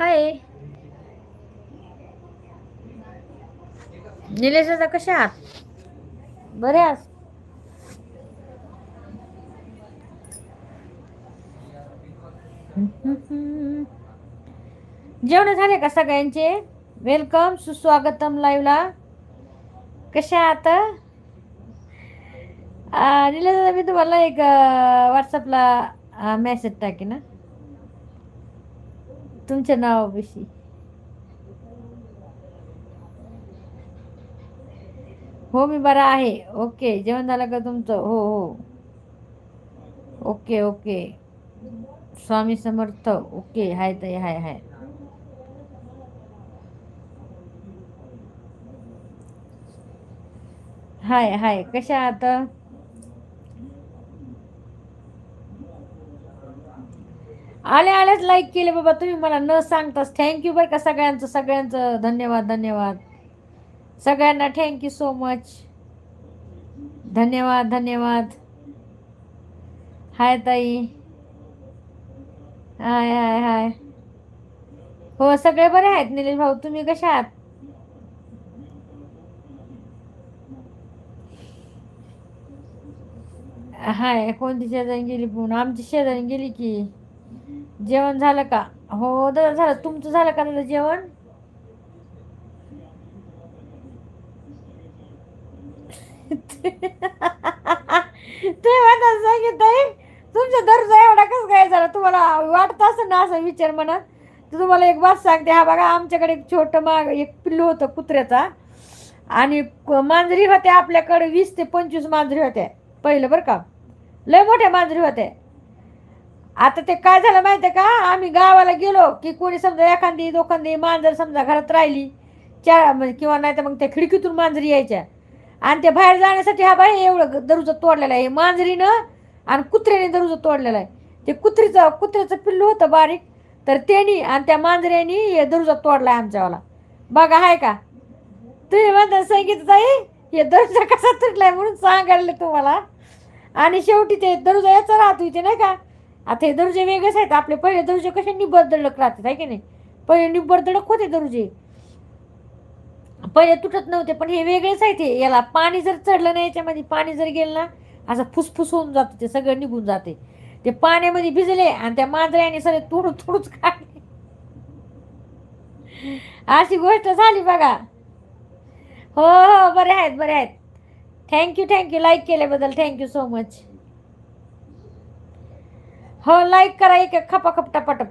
हाय. निलेश आता कशा आहात? बरे आहात? जेवण झाले का सगळ्यांचे? वेलकम सुस्वागतम लाईव्हला कशा आहात निलेश दादा मी तुम्हाला एक व्हॉट्सअपला मेसेज टाकेन ना तुमच्या नावापाशी. हो मी बरा आहे. ओके जेवण झालं का तुमचं? हो हो. Okay okay. Swami Samarth. Okay hi ताई हाय हाय. हाय हाय. कशा आहात? आले आलेच लाईक केले बाबा. तुम्ही मला न सांगताच थँक्यू बरं का सगळ्यांचं सगळ्यांचं. धन्यवाद धन्यवाद. सगळ्यांना थँक्यू सो मच धन्यवाद धन्यवाद. हाय ताई. हाय हाय हाय. हो सगळे बरे आहेत निलेश भाऊ. तुम्ही कशा आहात? हाय कोणती शेजारी गेली पण आमची शेजारी गेली की. जेवण झालं का? हो दादा झालं. तुमचं झालं का दादा जेवण? ते म्हणतात सांगितलं तुमचा दर्जा एवढा कसं काय झाला? तुम्हाला वाटत असं ना असं विचार मनात तर तुम्हाला एक बात सांगते. हा बघा आमच्याकडे एक छोटं माग एक पिल्लू होतं कुत्र्याचा. आणि मांजरी होत्या आपल्याकडे वीस ते पंचवीस मांजरी होत्या. पहिलं बरं का? लय मोठ्या मांजरी होत्या. आता ते काय झालं माहिती आहे का? आम्ही गावाला गेलो की कोणी समजा एखादी दोखांदी मांजर समजा घरात राहिली चार म्हणजे किंवा नाही तर मग त्या खिडकीतून मांजरी यायच्या. आणि ते बाहेर जाण्यासाठी हा बाई एवढं दरुजा तोडलेला आहे. मांजरीनं आणि कुत्र्याने दरुजा तोडलेला आहे. ते कुत्रीचं कुत्र्याचं पिल्लू होतं बारीक. तर त्यांनी आणि त्या मांजऱ्यानी हे दरुजा आहे आमच्यावाला. बघा आहे का? तुम्ही म्हणता संगीत ताई हे दरुजा कसा तुटलाय म्हणून सांगायला तुम्हाला. आणि शेवटी ते दरुजा याचा राहत होते नाही का? आता हे दर्जे वेगळेच आहेत. आपले पहिले दर्जे कसे निब्बर दडक राहतात आहे की नाही? पहिले निब्बर दडक होते दर्जे. पहिले तुटत नव्हते पण हे वेगळेच आहेत याला पाणी जर चढलं नाही याच्यामध्ये पाणी जर गेलं ना असं फुसफुस होऊन जातं ते सगळं निघून जाते. ते पाण्यामध्ये भिजले आणि त्या मांजऱ्याने सगळे तोडून तोडूच काढले अशी गोष्ट झाली बघा. हो हो बरे आहेत बरे आहेत. Thank you thank you like केल्याबद्दल थँक्यू सो मच हो लाईक करा एक एक खपा खप टपाटप.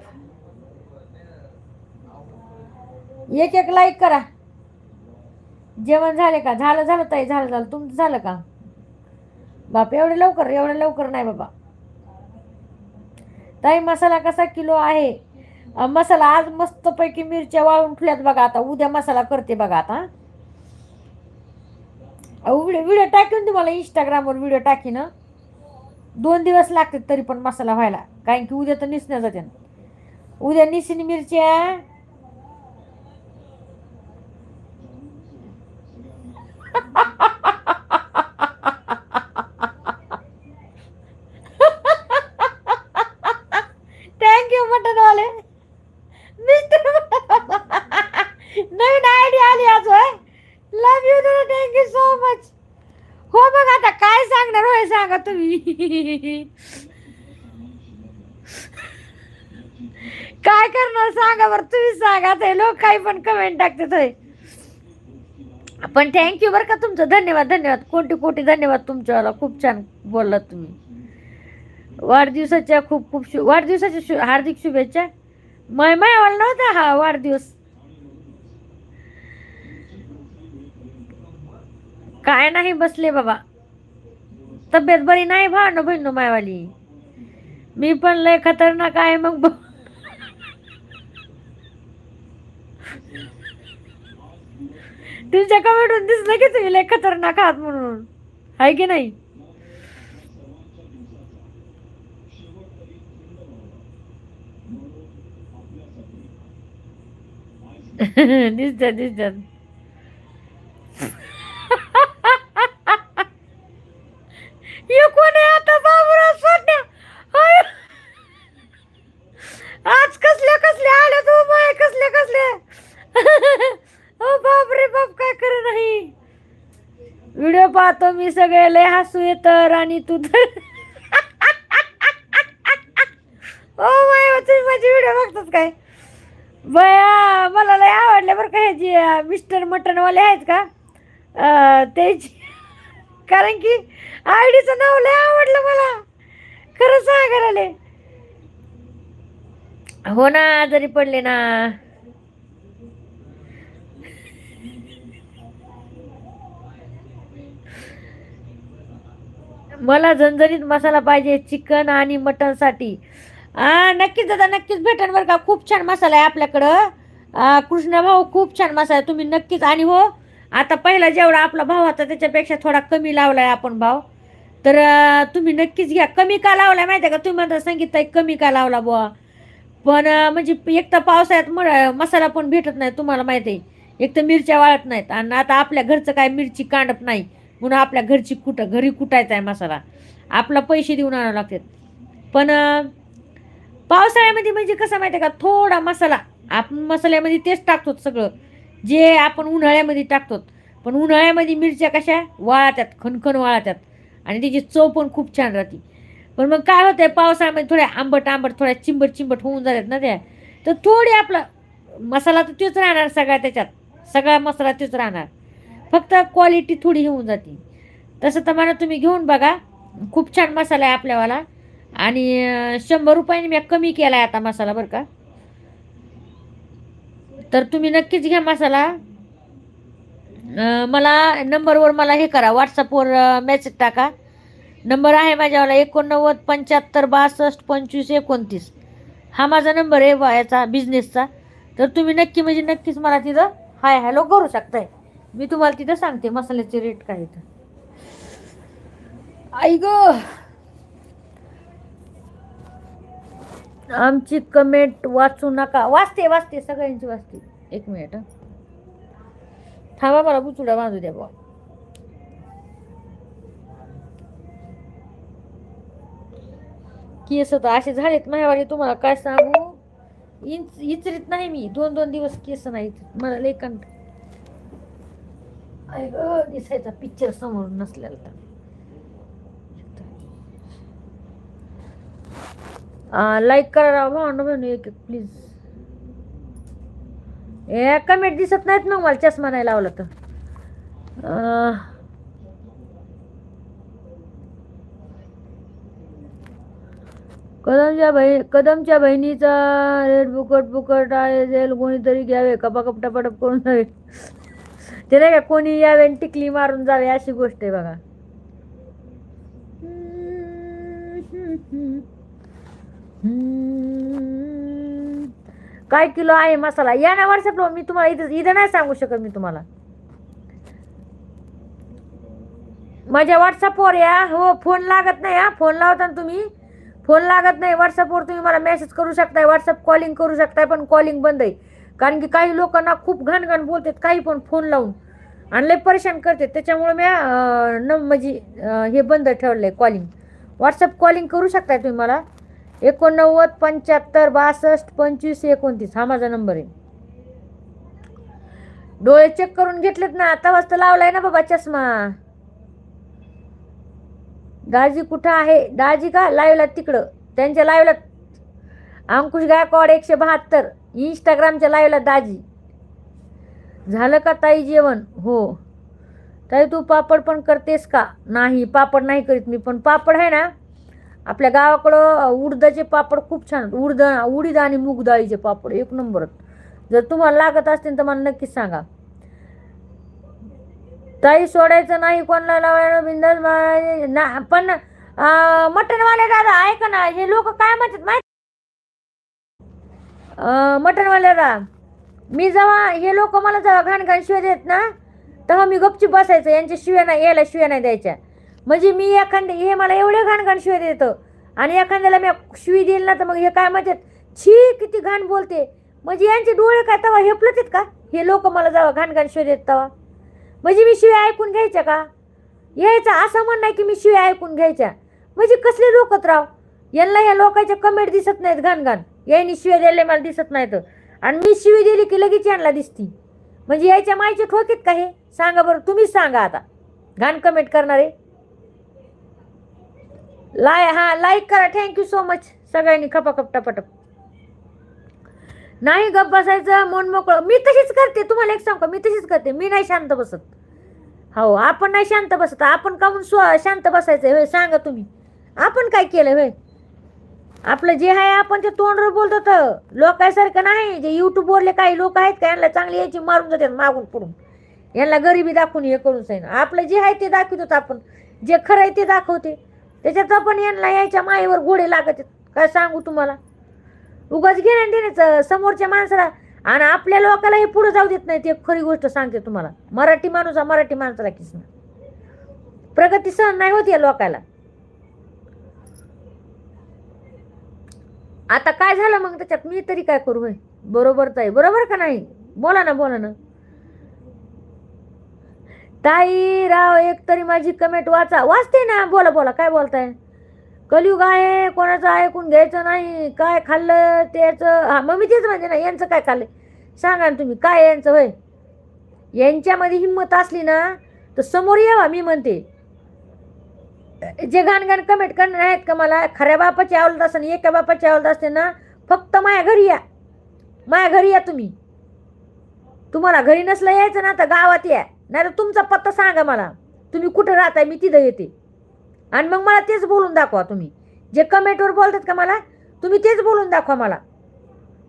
एक एक लाईक करा. जेवण झाले का? झालं झालं ताई झालं झालं. तुमचं झालं का? बाप एवढे लवकर एवढं लवकर नाही बाबा. ताई मसाला कसा किलो आहे? मसाला आज मस्तपैकी मिरच्या वाळून ठेवल्यात बघा आता. उद्या मसाला करते बघा आता. व्हिडिओ व्हिडिओ टाकीन तुम्हाला इंस्टाग्रामवर व्हिडिओ टाकीन. दोन दिवस लागतात तरी पण मसाला व्हायला. कारण की उद्या तर निसण्या जाते उद्या निसिन मिरच्या थँक्यू मटनवाले मिस्टर नवीन आयडिया आली आज होय love you thank you so much हो बघ आता काय सांगणार होय सांगा तुम्ही काय करणार? सांगा बरं तुम्ही सांगा. ते लोक काही पण कमेंट टाकतात पण थँक्यू बरं का तुमचं. धन्यवाद धन्यवाद. कोटी कोटी धन्यवाद तुमच्यावाला. खूप छान बोललात तुम्ही. वाढदिवसाच्या खूप खूप शु वाढदिवसाच्या शु हार्दिक शुभेच्छा. माय मायावाला नव्हता हा वाढदिवस. काय नाही बसले बाबा. तब्येत बरी नाही भावनो बहिणो मायवाली. मी पण लय खतरनाक आहे मग ब- तुमच्या कमेंटून दिसलं की तुम्ही लय खतरनाक आहात म्हणून. आहे की नाही? दिसतात दिसतात कोण आहे आता बाबूराव सोडण्या आज कसल्या कसल्या आल्या तू माय कसल्या खरं नाही व्हिडिओ पाहतो मी सगळे लय हसू येत आणि तू तर. ओ माय तुम्ही माझी व्हिडिओ बघतात काय? बया मला लय आवडले बरं का ह्याची मिस्टर मटनवाले आहेत का? त्याची कारण की आयडीचं नाव लय आवडलं मला. खरं सांगायला हो ना जरी पडले ना. मला झणझणीत मसाला पाहिजे चिकन आणि मटनसाठी नक्कीच दादा नक्कीच भेटेल बरं का. खूप छान मसाला आहे आपल्याकडं. कृष्णा भाऊ खूप छान मसाला आहे. तुम्ही नक्कीच आणि हो आता पहिला जेवढा आपला भाव होता त्याच्यापेक्षा थोडा कमी लावला आहे आपण भाव. तर तुम्ही नक्कीच घ्या. कमी का लावलाय माहिती आहे का? तुम्ही म्हणता सांगितलं आहे कमी का लावला बुवा? पण म्हणजे एक तर पावसाळ्यात म- मसाला पण भेटत नाही तुम्हाला माहिती आहे एक तर मिरच्या वाळत नाहीत. आणि आता आपल्या घरचं काय मिरची कांडत नाही. म्हणून आपल्या घरची कुठं घरी कुटायचा आहे मसाला आपला पैसे देऊन आणावं लागतात. पण पावसाळ्यामध्ये म्हणजे कसं माहिती आहे का? थोडा मसाला. आपण मसाल्यामध्ये तेच टाकतो सगळं. जे आपण उन्हाळ्यामध्ये टाकतो पण उन्हाळ्यामध्ये मिरच्या कशा? वाळतात खणखण वाळतात. आणि त्याची चव पण खूप छान राहते. पण मग काय होतंय? पावसाळ्यामध्ये थोड्या आंबट आंबट थोड्या चिंबट चिंबट होऊन जातात ना त्या. तर थोडी आपला मसाला तर तेच राहणार सगळ्या त्याच्यात. सगळा मसाला तेच राहणार. फक्त क्वालिटी थोडी होऊन जाते. तसं तर मला तुम्ही घेऊन बघा. खूप छान मसाला आहे आपल्यावाला. आणि शंभर रुपयाने मी कमी केला आहे आता मसाला बरं का. तर तुम्ही नक्कीच घ्या मसाला. मला नंबरवर मला हे करा. व्हॉट्सअपवर मेसेज टाका. नंबर आहे माझ्यावाला एकोणनव्वद पंच्याहत्तर बासष्ट पंचवीस एकोणतीस. हा माझा नंबर आहे याचा बिझनेसचा तर तुम्ही नक्की म्हणजे नक्कीच मला तिथं हाय हॅलो करू शकताय. मी तुम्हाला तिथं सांगते मसाल्याचे रेट काय तर आई ग! आमची कमेंट वाचू नका. वाचते वाचते सगळ्यांची वाचते. एक मिनिट. थांबा मला बुचुड्या बांधू द्या बा केस तर असे झालेत माझ्यावाले तुम्हाला काय सांगू? इंच इचरीत नाही मी. दोन दोन दिवस केस नाही मला ग दिसायचा पिक्चर समोर नसलेला तर. लाईक करा राव भावंड बहिणी एक एक प्लीज ए कमेंट दिसत नाहीत मग मला चष्मा नाही लावला तर. कदमच्या बहिणी कदमच्या बहिणीचा रेड बुकट बुकट आहे जेल कोणीतरी घ्यावे कपा कपटा पटप करून जावे ते नाही का कोणी यावे आणि टिकली मारून जावे अशी गोष्ट आहे बघा. काय किलो आहे मसाला? या ना व्हॉट्सअपला मी तुम्हाला इथं इथं नाही सांगू शकत मी तुम्हाला. माझ्या व्हॉट्सअपवर या. हो फोन लागत नाही हा. फोन लावता ना तुम्ही. फोन लागत नाही. व्हॉट्सअपवर तुम्ही मला मेसेज करू शकताय व्हॉट्सअप कॉलिंग करू शकताय पण कॉलिंग बंद आहे. कारण की काही लोकांना खूप घाण बोलतात काही पण फोन लावून. आणि लय परेशान करते त्याच्यामुळे मी न म्हणजे हे बंद ठेवलं आहे कॉलिंग व्हॉट्सअप कॉलिंग करू शकताय तुम्ही मला? एकोणनव्वद पंच्याहत्तर बासष्ट पंचवीस एकोणतीस. हा माझा नंबर आहे. डोळे चेक करून घेतलेत ना आता वाजता लावलाय ना बाबा चष्मा. दाजी कुठं आहे? दाजी का? लाईव्हला तिकडं. त्यांच्या लाईव्हला अंकुश गायकवाड एकशे बहात्तर. इंस्टाग्रामच्या लाईव्हला दाजी. झालं का ताई जेवण? हो. ताई तू पापड पण करतेस का? नाही पापड नाही करीत मी पण पापड आहे ना आपल्या गावाकडं उडदाचे पापड खूप छान उडद उडीद आणि मूग डाळीचे पापड एक नंबर जर तुम्हाला लागत असतील तर मला नक्कीच सांगा. ताई सोडायचं नाही कोणाला लावायला बिंदास ना पण मटनवाले मटणवाले दादा ऐका ना हे लोक काय म्हणतात माहिती अं, मी जेव्हा हे लोक मला जेव्हा घाण घाण शिव्या देत ना तेव्हा मी गपचूप बसायचं यांच्या शिव्या नाही यायला शिव्या नाही द्यायच्या. म्हणजे मी एखाद्या हे मला एवढे घाण घाण शिव्या देतं आणि एखाद्याला मी शिवी देईल ना तर मग हे काय म्हणतात छी किती घाण बोलते. म्हणजे यांचे डोळे काय तेव्हा हेपलत का? हे लोक मला जेव्हा घाण घाण शिव्या देत तेव्हा. म्हणजे मी शिव्या ऐकून घ्यायच्या का? यायचं असं म्हण नाही की मी शिव्या ऐकून घ्यायच्या. म्हणजे कसले लोकत राव? यांना या लोकांच्या कमेंट दिसत नाहीत घाण घाण यांनी शिव्या द्यायला मला दिसत नाही तर आणि मी शिवी दिली की लगेच यांना दिसती. म्हणजे यायच्या मायचे ठोकेत का हे? सांगा बरं तुम्हीच सांगा आता. घाण कमेंट करणारे. लाय हा लाईक करा. थँक्यू सो मच सगळ्यांनी खपाखप टपाटप. नाही गप बसायचं मन मोकळं. मी तशीच करते. तुम्हाला एक सांगतो मी तशीच करते. मी नाही शांत बसत. हो आपण नाही शांत बसत. आपण काहून स्व शांत बसायचं? होय सांगा तुम्ही. आपण काय केलं होय आपलं जे आहे आपण ते तोंडवर बोलतो तर लोकांसारखं नाही जे युट्यूबवरले काही लोक आहेत का यांना चांगली यायची मारून जातात मागून पडून यांना गरिबी दाखवून हे करून सांग आपलं जे आहे ते दाखवतो आपण. जे खरं आहे ते दाखवते. त्याच्यात आपण यांना यायच्या मायेवर घोडे लागत आहेत. काय सांगू तुम्हाला? उगाच घेणं देण्याचं समोरच्या माणसाला आणि आपल्या लोकाला पुढे जाऊ देत नाही. ते खरी गोष्ट सांगते तुम्हाला. मराठी माणूस हा मराठी माणसाला किसना प्रगती सहन नाही होत या लोकाला. आता काय झालं मग त्याच्यात? मी तरी काय करू होय बरोबर ताई बरोबर का नाही? बोला ना बोला ना. ताई राव एक तरी माझी कमेंट वाचा. वाचते ना. बोला बोला. काय बोलताय? कलियुग आहे. कोणाचं ऐकून घ्यायचं नाही. काय खाल्लं त्याचं? हा मग मी तेच म्हणते ना यांचं काय खाल्लं? सांगा ना तुम्ही काय यांचं? होय. यांच्यामध्ये हिंमत असली ना तर समोर यावा मी म्हणते. जे घाण घाण कमेंट करणार आहेत का मला? खऱ्या बापाची आवडत असते ना एका बापाची आवडत असते ना फक्त माझ्या घरी या. माझ्या घरी या तुम्ही. तुम्हाला घरी नसलं यायचं ना तर गावात या. नाही तर तुमचा पत्ता सांगा मला. तुम्ही कुठं राहताय? मी तिथं येते. आणि मग मला तेच बोलून दाखवा तुम्ही. जे कमेंटवर बोलतात का मला तुम्ही तेच बोलून दाखवा मला.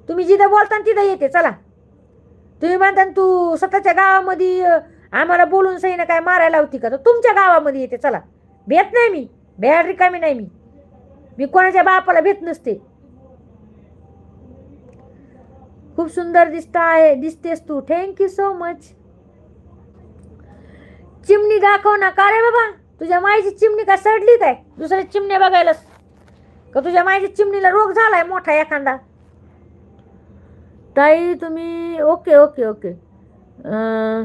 तुम्ही जिथं बोलता ना तिथं येते. चला. तुम्ही म्हणता ना तू स्वतःच्या गावामध्ये आम्हाला बोलून सही ना काय मारायला होती का? तर तुमच्या गावामध्ये येते. चला. भेट नाही मी. भेड रिकामी नाही मी. मी कोणाच्या बापाला भेट नसते. खूप सुंदर दिसता आहे दिसतेस तू. थँक्यू सो मच चिमणी दाखव ना. का रे बाबा? तुझ्या माईची चिमणी का सडली काय? दुसऱ्या चिमण्या बघायलास का तुझ्या माईच्या चिमणीला रोग झालाय मोठा एखादा? ताई तुम्ही ओके ओके ओके. आ...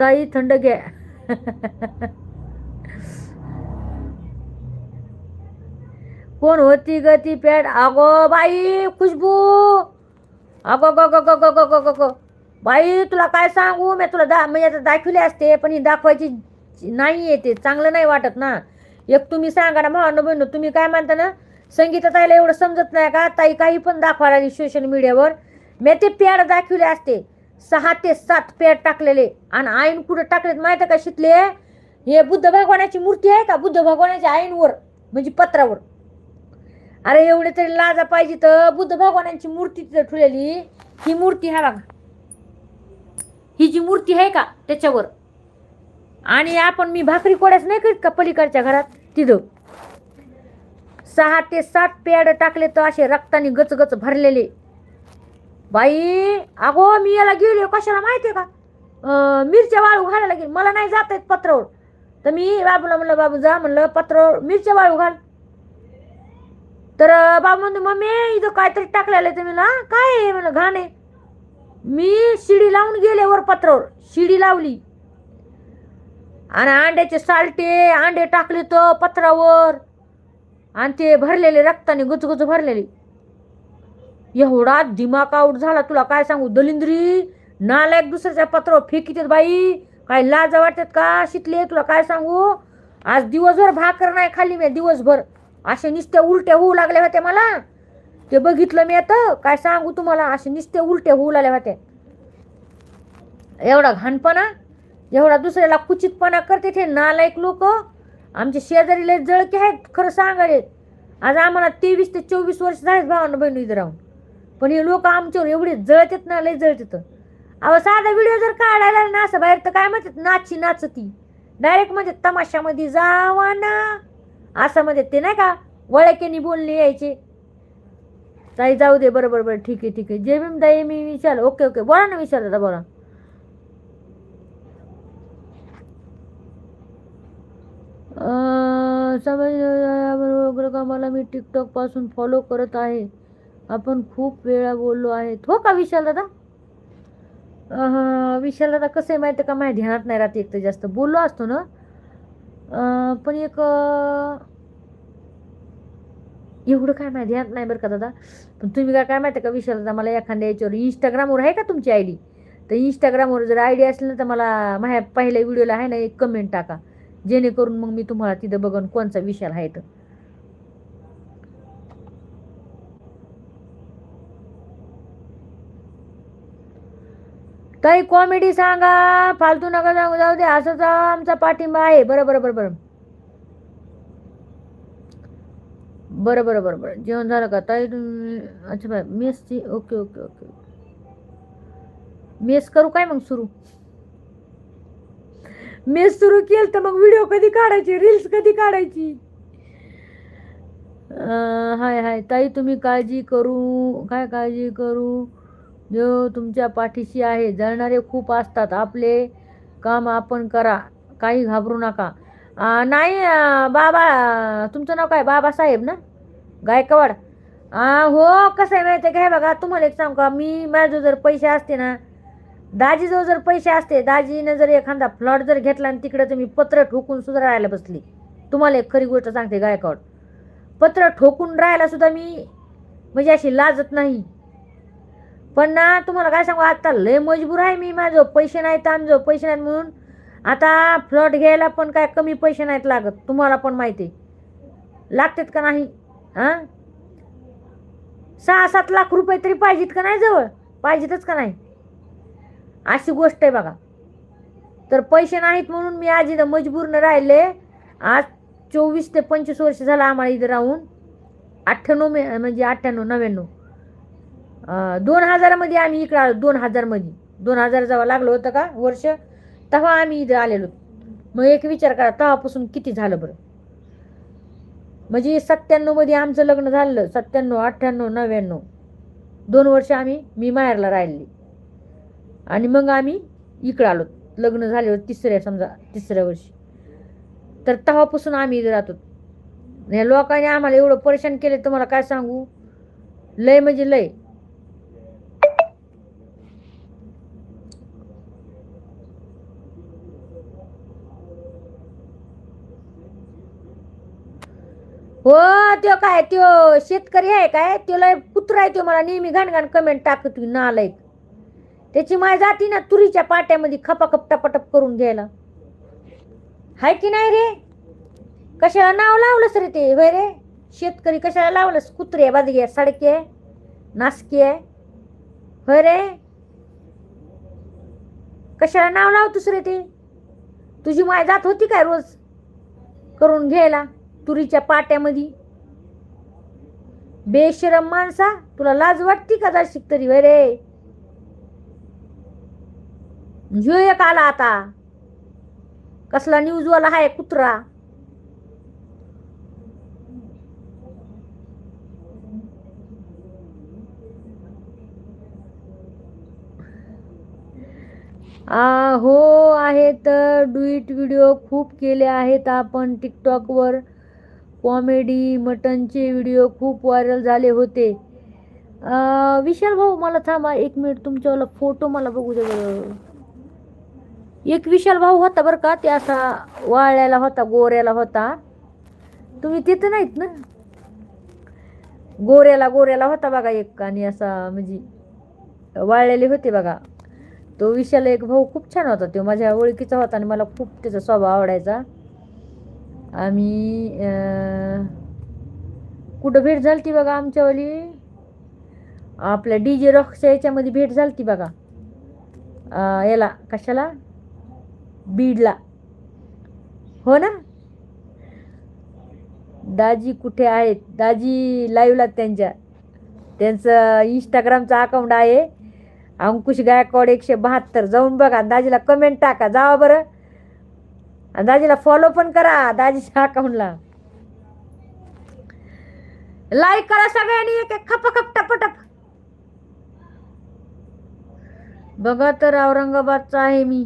ताई थंड घ्या. कोण होती ग ती पॅड? अगो बाई खुशबू. अगो ग ग ग ग ग ग ग ग. बाई तुला काय सांगू? मी तुला दा म्हणजे आता दाखवले असते पण ही दाखवायची नाही येते चांगलं नाही वाटत ना. एक तुम्ही सांगा ना भावानं बहिण तुम्ही काय म्हणता ना? संगीता ताईला एवढं समजत नाही का? ताई काही पण दाखवायला लागली सोशल मीडियावर मी ते पॅड दाखवले असते. सहा ते सात पेड टाकलेले. आणि आईन कुठं टाकलेत माहिती आहे का शिकले हे बुद्ध भगवानाची मूर्ती आहे का? बुद्ध भगवानाच्या आईनवर म्हणजे पत्रावर. अरे एवढे तरी लाजा पाहिजे तर बुद्ध भगवानांची मूर्ती तिथं ठेवलेली. ही मूर्ती हा बघा. ही जी मूर्ती आहे का त्याच्यावर? आणि आपण मी भाकरी कोड्याच नाही करीत का पलीकडच्या घरात? तिथं. सहा ते सात पेड टाकले तर असे रक्ताने गच गच भरलेले. बाई अगो मी याला गेलो कशाला माहिती आहे का मिरच्या वाळू घालायला गेली मला नाही जात आहेत पत्रावर. तर मी बाबूला म्हणलं बाबू जा म्हणलं पत्रावर मिरच्या वाळू घाल. तर बाबू म्हणतो मम्मी इथं काहीतरी टाकलेलं आहे तुम्ही ना काय आहे? म्हणलं घाण आहे. मी शिडी लावून गेले वर पत्रावर. शिडी लावली. आणि अंड्याचे सालटे अंडे टाकले तर पत्रावर. आणि ते भरलेले रक्ताने गुचगुच भरलेली. एवढा दिमाग आऊट झाला. तुला काय सांगू? दलिंद्री नालायक दुसऱ्याच्या पत्रावर फेकीतात बाई. काय लाज वाटतात का शिकले तुला काय सांगू? आज दिवसभर भाकर नाही खाली मी दिवसभर. असे नुसत्या उलट्या होऊ लागल्या होत्या मला. ते बघितलं मी आता. काय सांगू तुम्हाला? असे नुसते उलट्या होऊ लागल्या होत्या. एवढा घाणपणा एवढा दुसऱ्याला कुचितपणा करते ते नालायक लोक. आमचे शेजारीले जळके आहेत खरं सांगाले आज आम्हाला तेवीस ते चोवीस वर्ष झालेत भावानं बहिणी इथं राहून. पण हे लोक आमच्यावर एवढे जळतात ना लय जळतात अहो साधा व्हिडिओ जर काढायला ना असं बाहेर तर काय म्हणतात नाची नाचती. डायरेक्ट म्हणजे तमाशामध्ये जावा ना. असं म्हणजे ते नाही का वळकेनी बोलले यायचे. ताई जाऊ दे बरोबर बरं ठीक आहे ठीक आहे. जे मी ताई मी विचार ओके ओके बोला ना विचार दादा बोला. अं, समज का मला मी टिकटॉकपासून फॉलो करत आहे. आपण खूप वेळा बोललो आहेत हो का विशाल दादा? विशाल दादा कसं आहे माहिती का? माझ्या ध्यानात नाही राहते एक तर जास्त. बोललो असतो ना. पण एक एवढं काय माहिती ध्यानात नाही बरं का दादा? पण तुम्ही काय काय माहिती का विशाल दादा? मला एखाद्या याच्यावर इंस्टाग्रामवर आहे का तुमची आय डी तर इंस्टाग्रामवर जर आय डी असेल ना तर मला माझ्या पहिल्या व्हिडिओला आहे ना एक कमेंट टाका. जेणेकरून मग मी तुम्हाला तिथं बघन कोणचा विशाल आहे तर. काही कॉमेडी सांगा फालतू नका सांगू जाऊ दे असंच आमचा पाठिंबा आहे. बरं बरं बरं बरं. बरं बरं बरं बरं. जेवण झालं का? ताई तुम्ही अच्छा बाय. मेसची ओके ओके ओके मेस करू काय मग सुरू? मेस सुरू केलं तर मग व्हिडिओ कधी काढायची? रील्स कधी काढायची? हाय हाय. ताई तुम्ही काळजी करू. काय काळजी करू? जो तुमच्या पाठीशी आहे जळणारे खूप असतात. आपले काम आपण करा काही घाबरू नका. नाही बाबा तुमचं नाव काय? बाबासाहेब ना? गायकवाड? हो कसं आहे माहिती आहे बघा तुम्हाला एक सांग का? मी माझं जर पैसे असते ना दाजीजवळ जर पैसे असते दाजीनं जर एखादा फ्लॉट जर घेतला आणि तिकडे तुम्ही पत्र ठोकून सुद्धा राहायला बसली. तुम्हाला एक खरी गोष्ट सांगते गायकवाड. पत्र ठोकून राहायला सुद्धा मी म्हणजे अशी लाजत नाही. पण ना तुम्हाला काय सांगू आता लय मजबूर आहे मी माझं. पैसे नाहीत आमजो पैसे नाहीत म्हणून. आता फ्लॉट घ्यायला पण काय कमी पैसे नाहीत लागत तुम्हाला पण माहिती आहे. लागतात का नाही? हां? सहा सात लाख रुपये तरी पाहिजेत का नाही जवळ? पाहिजेतच का नाही? अशी गोष्ट आहे बघा. तर पैसे नाहीत म्हणून मी आज इथं मजबूरनं राहिले. आज चोवीस ते पंचवीस वर्ष झालं आम्हाला इथं राहून. अठ्ठ्याण्णव मे म्हणजे अठ्ठ्याण्णव नव्याण्णव. दोन हजारामध्ये आम्ही इकडं आलो दोन हजारमध्ये. दोन हजार जेव्हा लागलं होतं का वर्ष तेव्हा आम्ही इथं आलेलो. मग एक विचार करा तेव्हापासून किती झालं बरं? म्हणजे सत्त्याण्णवमध्ये आमचं लग्न झालं सत्त्याण्णव अठ्ठ्याण्णव नव्याण्णव. दोन वर्ष आम्ही मी माहेरला राहिली आणि मग आम्ही इकडं आलो. लग्न झाल्यावर तिसऱ्या समजा तिसऱ्या वर्षी. तर तेव्हापासून आम्ही इथं राहतो. या लोकांनी आम्हाला एवढं परेशान केले तुम्हाला काय सांगू? लय म्हणजे लय. हो त्यो काय त्यो शेतकरी आहे काय? त्यो लय कुत्रा आहे त्यो मला. नेहमी घाण कमेंट टाकत नालायक. त्याची माय जाती ना तुरीच्या पाट्यामध्ये खपाखप टपाटप करून घ्यायला. हाय की नाही रे? कशाला नाव लावलंस रे ते? होय रे? शेतकरी कशाला लावलंस? कुत्रे आहे बादगी आहे सडकी आहे नासकी आहे. होय रे? कशाला नाव लावतोस रे ते? तुझी माय जात होती काय रोज करून घ्यायला? तुरीच्या पाट्यामध्ये बेशरम माणसा तुला लाज वाटती का जाशिक तरी होय रे? ह्यो एक आला आता. कसला न्यूजवाला आहे कुत्रा. आ, हो आहेत डुईट व्हिडिओ खूप केले आहेत आपण टिकटॉकवर कॉमेडी मटनचे व्हिडिओ खूप व्हायरल झाले होते. विशाल भाऊ मला थांबा एक मिनिट तुमच्यावाला फोटो मला बघू दे बरं. एक विशाल भाऊ होता बरं का ते असा वाळल्याला होता गोऱ्याला होता. तुम्ही तिथं नाहीत ना? गोऱ्याला गोऱ्याला होता बघा एक आणि असा म्हणजे वाळलेले होते बघा. तो विशाल एक भाऊ खूप छान होता तो माझ्या ओळखीचा होता आणि मला खूप त्याचा स्वभाव आवडायचा. आम्ही कुठं भेट झाली ती बघा आमच्यावाली? आपल्या डी जे रॉक्सच्या याच्यामध्ये भेट झाली ती बघा याला कशाला? बीडला. हो ना? दाजी कुठे आहेत? दाजी लाईव्हला त्यांच्या. त्यांचं इंस्टाग्रामचं अकाउंट आहे. अंकुश गायकवाड एकशे बहात्तर. जाऊन बघा. दाजीला कमेंट टाका. जावा बरं. दाजीला फॉलो पण करा दाजीच्या अकाउंटला लाईक करा सगळ्यांनी एक एक खपखप टपटप बघा तर औरंगाबादचा आहे मी.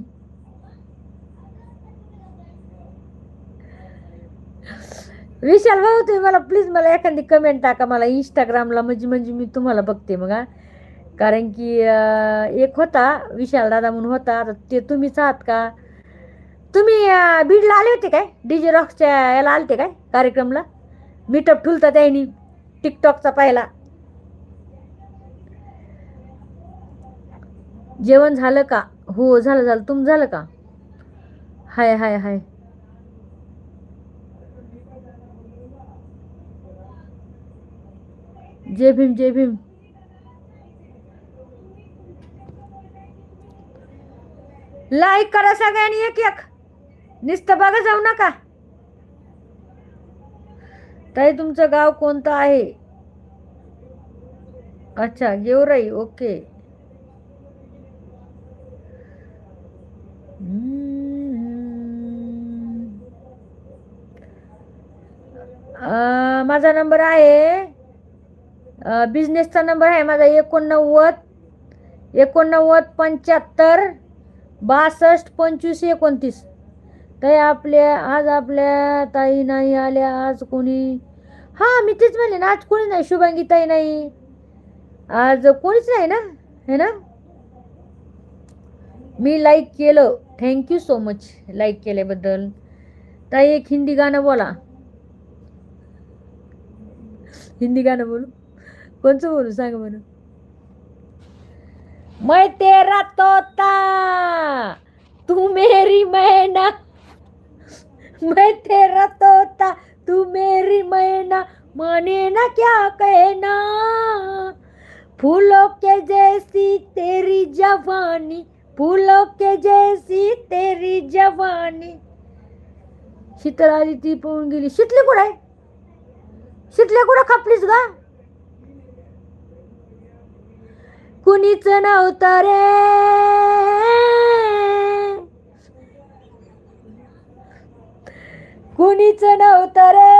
विशाल भाऊ तुम्ही मला प्लीज मला एखादी कमेंट टाका मला इंस्टाग्रामला म्हणजे म्हणजे मी तुम्हाला बघते मग कारण की एक होता विशाल दादा म्हणून होता आता ते तुम्हीच आहात का? तुम्ही बीडला आले होते काय? डी जे रॉक्सच्या याला आलते काय कार्यक्रमला? मीटअप ठुलता त्यांनी टिकटॉकचा पाहिला. जेवण झालं का? हो झालं झालं. तुम झालं का? Hi hi hi. जय भीम जय भीम. लाईक करा सगळ्यांनी एक एक. नुसतं बघा जाऊ नका. ताई तुमचं गाव कोणतं आहे? अच्छा गेवराई ओके. माझा नंबर आहे. बिझनेसचा नंबर आहे माझा एकोणनव्वद एकोणनव्वद पंच्याहत्तर बासष्ट पंचवीस एकोणतीस. ताई आपल्या आज आपल्या ताई नाही आल्या आज कोणी? हां मी तेच म्हणले ना आज कोणी नाही शुभांगी ताई नाही. आज कोणीच नाही ना है ना? मी लाईक केलं. Thank you so much like केल्याबद्दल. ताई एक हिंदी गाणं बोला. हिंदी गाणं बोलू? कोणचं बोलू? सांग बरं. मैं तेरा तोता तू मेरी मैना मैं तेरा तोता तू मेरी मैना माने ना क्या कहना? फूलों के जैसी तेरी जवानी फूलों के जैसी तेरी जवानी। शीतल आली ती पळून गेली शितली कुठं आहे शिटले कुठं खपलीस गा? कुणीच नव्हतं रे कुणीच नव्हतं रे?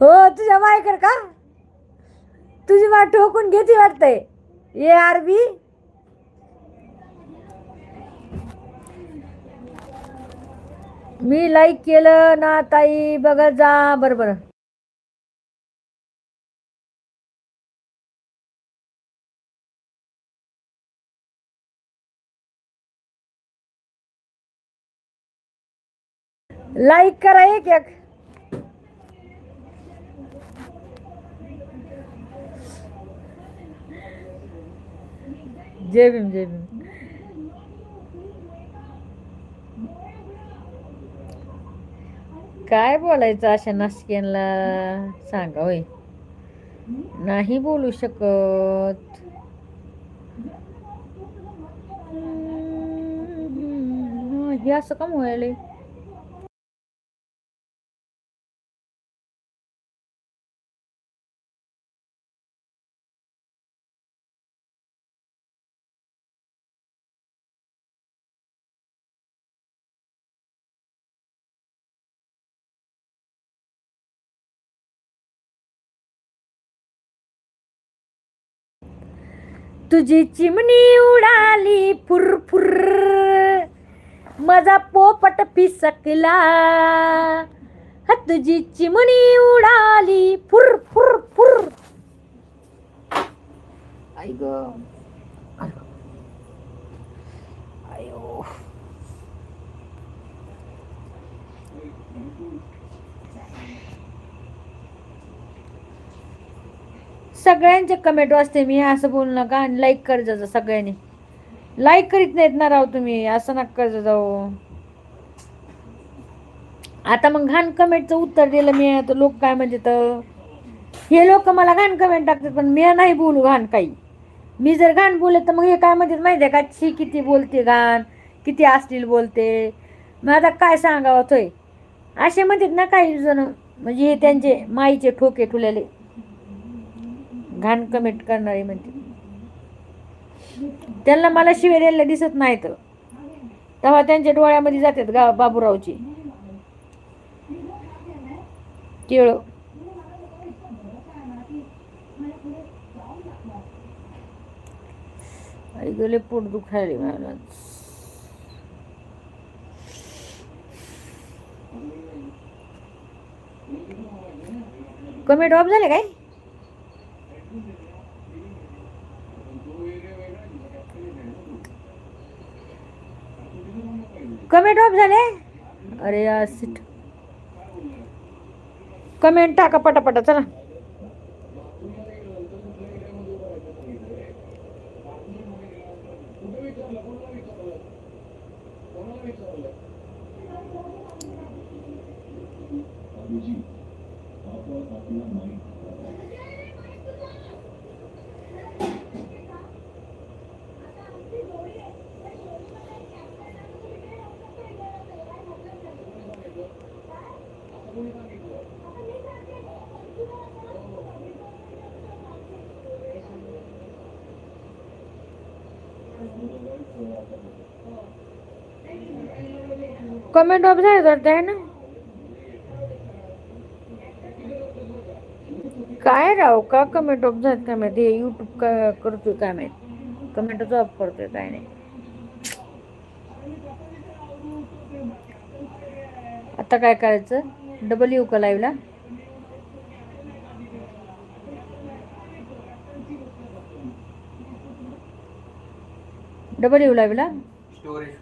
हो तुझ्या मायकड का? तुझी वाट ठोकून घेते वाटतंय. A R B me like केलं ना ताई. बघा जा. बरं. लाईक करा एक एक. जय भीम जय भीम. काय बोलायचं अशा नाशिक्यांना सांगा होय. नाही बोलू शकत. हे असं का व्हायलंय तुझी चिमणी उडाली फुरफुर माझा पोपट पिसकला. हा तुझी चिमणी उडाली फुर फुर फुर. आई ग. सगळ्यांचे कमेंट वाचते मी असं बोलू नका आणि लाईक कर जा सगळ्यांनी. लाईक करीत नाहीत ना राव तुम्ही असं नका कर जाऊ. आता मग घाण कमेंटचं उत्तर दिलं मी तर लोक काय म्हणजे तर हे लोक मला घाण कमेंट टाकतात पण मी नाही बोलू घाण काही. मी जर घाण बोलले तर मग हे काय म्हणतात माहिती आहे का? शी किती बोलते घाण किती असतील बोलते. मग आता काय सांगावं तोय असे म्हणतात ना काही जण म्हणजे हे त्यांचे माईचे ठोके ठुलेले. घाण कमेंट करणारे म्हणते. त्यांना मला शिवे द्यायला दिसत नाहीत. तेव्हा त्यांच्या डोळ्यामध्ये जातात गा बाबूरावची केळ. आई गेले पोट दुखायले मला. कमेंट ऑफ झाले काय? कमेंट ड्रॉप झाले? अरे यार सीट कमेंट टाका पटापट चला. Thank माहिती कमेंट ऑफ झाले तर आहे ना। काय राव का कमेंट ऑफ झात काय माहिती? युट्यूब का करतोय काय माहिती? कमेंट ऑफ करतोय काय नाही. आता काय करायचं? डबल यू का लाईव्हला डबल यू लाईव्हला स्टोरेज